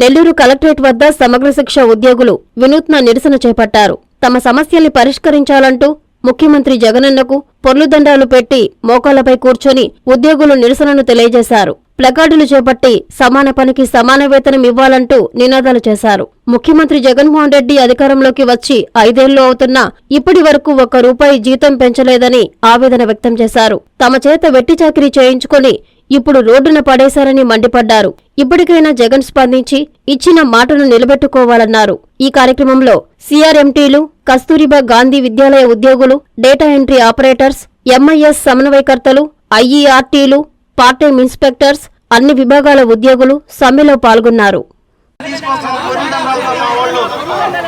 Nellore collectorate వద్ద సమగ్ర శిక్ష ఉద్యోగులు వినూత్న నిరసన చేపట్టారు. తమ సమస్యల్ని పరిష్కరించాలంటూ ముఖ్యమంత్రి జగనన్నకు పొర్లుదండాలు పెట్టి మోకాళ్ళపై కూర్చొని ఉద్యోగులు నిరసనను తెలియజేశారు. ప్లకార్డులు చేపట్టి సమాన పనికి సమాన వేతనం ఇవ్వాలంటూ నినాదాలు చేశారు. ముఖ్యమంత్రి జగన్మోహన్ రెడ్డి అధికారంలోకి వచ్చి ఐదేళ్ళు అవుతున్నా ఇప్పటి వరకు ఒక్క రూపాయి జీతం పెంచలేదని ఆవేదన వ్యక్తం చేశారు. తమ చేత వెట్టి చాకిరీ చేయించుకొని ఇప్పుడు రోడ్డున పడేశారని మండిపడ్డారు. ఇప్పటికైనా జగన్ స్పందించి ఇచ్చిన మాటను నిలబెట్టుకోవాలన్నారు. ఈ కార్యక్రమంలో సీఆర్ఎంటీలు కస్తూరిబా గాంధీ విద్యాలయ ఉద్యోగులు డేటా ఎంట్రీ ఆపరేటర్స్ ఎంఐఎస్ సమన్వయకర్తలు ఐఈఆర్టీలు పార్ట్ టైం ఇన్స్పెక్టర్స్ అన్ని విభాగాల ఉద్యోగులు సమ్మెలో పాల్గొన్నారు.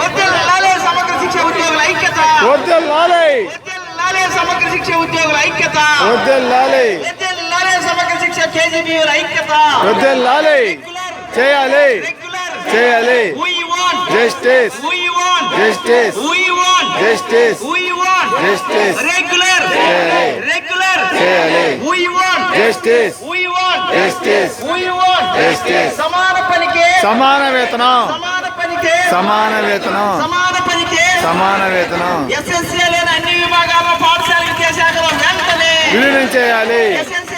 వర్ధిల్లాలే సమగ్ర శిక్ష ఉద్యోగుల ఐక్యత వద్దెల్లాలి వర్ధిల్లాలే సమగ్ర శిక్ష ఉద్యోగుల ఐక్యత వద్దెల్లాలి వర్ధిల్లాలే సమగ్ర వద్దెల్లాలి చేయాలి చేయాలి justice justice justice justice regular చేయాలి. రెగ్యులర్ చేయాలి. జస్టిస్ జస్టిస్ జస్టిస్ సమాన పనికే సమాన వేతనం సమాన పనికే సమాన వేతనం సమాన పనికే సమాన వేతనం ఎస్ఎస్సీ లేని అన్ని విభాగాల్లో పాఠశాల విద్యాశాఖలో వెంటనే విలీనం చేయాలి. ఎస్ఎస్సీ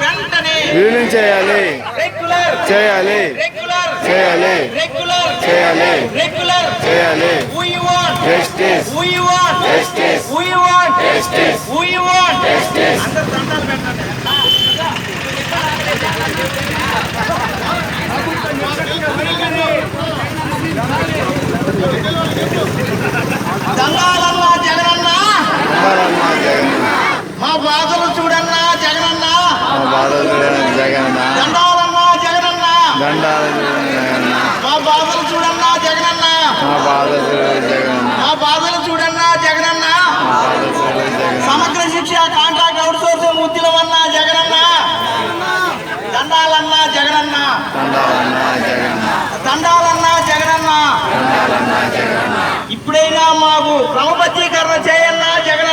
వెంటనే విలీనం చేయాలి. రెగ్యులర్ చేయాలి. రెగ్యులర్ చేయాలి. రెగ్యులర్ చేయాలి. రెగ్యులర్ చేయాలి. We want? జస్టిస్ we మా బాధలు చూడన్నా జగనన్న. మా బాధలు జగన్ దండాలన్నా జగనన్న. దండాలు జగన్ మా బాధలు చూడన్నా జగనన్న. మా బాధలు జగన్ మా బాధలు చూడన్నా జగనన్న. Samagra Shiksha contract outsourcing ఉద్యమన్నా జగనన్న. దండాలన్నా జగనన్న. దండాలన్నా జగన్ దండాలన్నా జగనన్న. ఇప్పుడైనా మాకు క్రమబద్ధీకరణ చేయన్నా